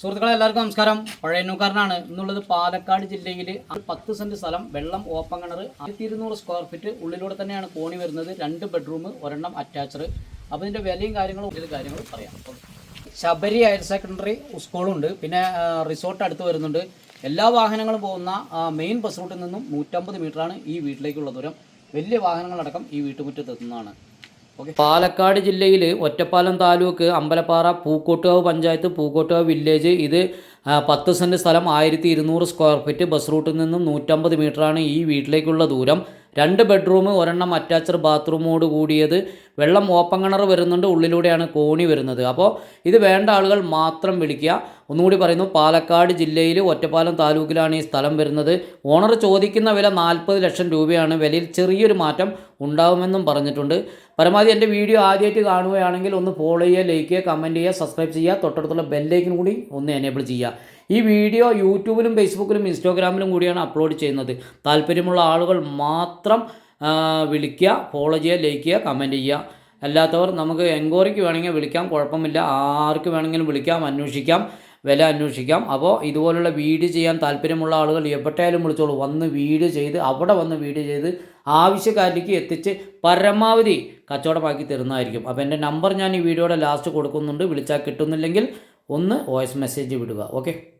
സുഹൃത്തുക്കളെ എല്ലാവർക്കും നമസ്കാരം. പഴയന്നൂക്കാരനാണ് എന്നുള്ളത് പാലക്കാട് ജില്ലയിൽ പത്ത് സെന്റ് സ്ഥലം വെള്ളം ഓപ്പൺ കിണർ ആയിരത്തി ഇരുന്നൂറ് സ്ക്വയർ ഫീറ്റ് ഉള്ളിലൂടെ തന്നെയാണ് കോണി വരുന്നത്. രണ്ട് ബെഡ്റൂം ഒരെണ്ണം അറ്റാച്ചർ അപ്പോൾ ഇതിന്റെ വിലയും കാര്യങ്ങളും ഇതിൽ കാര്യങ്ങളും പറയാം. ശബരി ഹയർ സെക്കൻഡറി സ്കൂളുണ്ട് പിന്നെ റിസോർട്ട് അടുത്ത് വരുന്നുണ്ട്. എല്ലാ വാഹനങ്ങളും പോകുന്ന മെയിൻ ബസ് റൂട്ടിൽ നിന്നും നൂറ്റമ്പത് മീറ്ററാണ് ഈ വീട്ടിലേക്കുള്ള ദൂരം. വലിയ വാഹനങ്ങളടക്കം ഈ വീട്ടുമുറ്റത്ത് എത്തുന്നതാണ്. പാലക്കാട് ജില്ലയിൽ ഒറ്റപ്പാലം താലൂക്ക് അമ്പലപ്പാറ പൂക്കോട്ടുകാവ് പഞ്ചായത്ത് പൂക്കോട്ടുകാവ് വില്ലേജ് ഇത് പത്ത് സെന്റ് സ്ഥലം ആയിരത്തി ഇരുന്നൂറ് സ്ക്വയർ ഫീറ്റ് ബസ് റൂട്ടിൽ നിന്നും നൂറ്റമ്പത് മീറ്ററാണ് ഈ വീട്ടിലേക്കുള്ള ദൂരം. രണ്ട് ബെഡ്റൂം ഒരെണ്ണം അറ്റാച്ച്ഡ് ബാത്റൂമോട് കൂടിയത് വെള്ളം ഓപ്പൺ കിണർ വരുന്നുണ്ട് ഉള്ളിലൂടെയാണ് കോണി വരുന്നത്. അപ്പോൾ ഇത് വേണ്ട ആളുകൾ മാത്രം വിളിക്കുക. ഒന്നുകൂടി പറയുന്നു പാലക്കാട് ജില്ലയിൽ ഒറ്റപ്പാലം താലൂക്കിലാണ് ഈ സ്ഥലം വരുന്നത്. ഓണർ ചോദിക്കുന്ന വില നാൽപ്പത് ലക്ഷം രൂപയാണ്. വിലയിൽ ചെറിയൊരു മാറ്റം ഉണ്ടാകുമെന്നും പറഞ്ഞിട്ടുണ്ട്. പരമാവധി എന്റെ വീഡിയോ ആദ്യമായിട്ട് കാണുകയാണെങ്കിൽ ഒന്ന് ഫോളോ ചെയ്യുക ലൈക്ക് ചെയ്യുക കമന്റ് ചെയ്യുക സബ്സ്ക്രൈബ് ചെയ്യുക. തൊട്ടടുത്തുള്ള ബെല്ലേക്കിനും കൂടി ഒന്ന് എനേബിൾ ചെയ്യുക. ഈ വീഡിയോ യൂട്യൂബിലും ഫേസ്ബുക്കിലും ഇൻസ്റ്റാഗ്രാമിലും കൂടിയാണ് അപ്ലോഡ് ചെയ്യുന്നത്. താല്പര്യമുള്ള ആളുകൾ മാത്രം വിളിക്കുക ഫോളോ ചെയ്യുക ലൈക്ക് ചെയ്യുക കമന്റ് ചെയ്യുക. അല്ലാത്തവർ നമുക്ക് എൻക്വയറിക്ക് വേണമെങ്കിൽ വിളിക്കാം കുഴപ്പമില്ല. ആർക്ക് വേണമെങ്കിലും വിളിക്കാം അന്വേഷിക്കാം വില അന്വേഷിക്കാം. അപ്പോൾ ഇതുപോലുള്ള വീട് ചെയ്യാൻ താല്പര്യമുള്ള ആളുകൾ എവിടെയായാലും വിളിച്ചോളൂ. വന്ന് വീട് ചെയ്ത് അവിടെ വന്ന് വീട് ചെയ്ത് ആവശ്യക്കാരിലേക്ക് എത്തിച്ച് പരമാവധി കച്ചവടമാക്കി തരുന്നതായിരിക്കും. അപ്പോൾ എന്റെ നമ്പർ ഞാൻ ഈ വീഡിയോയുടെ ലാസ്റ്റ് കൊടുക്കുന്നുണ്ട്. വിളിച്ചാൽ കിട്ടുന്നില്ലെങ്കിൽ ഒന്ന് വോയിസ് മെസ്സേജ് വിടുക. ഓക്കെ?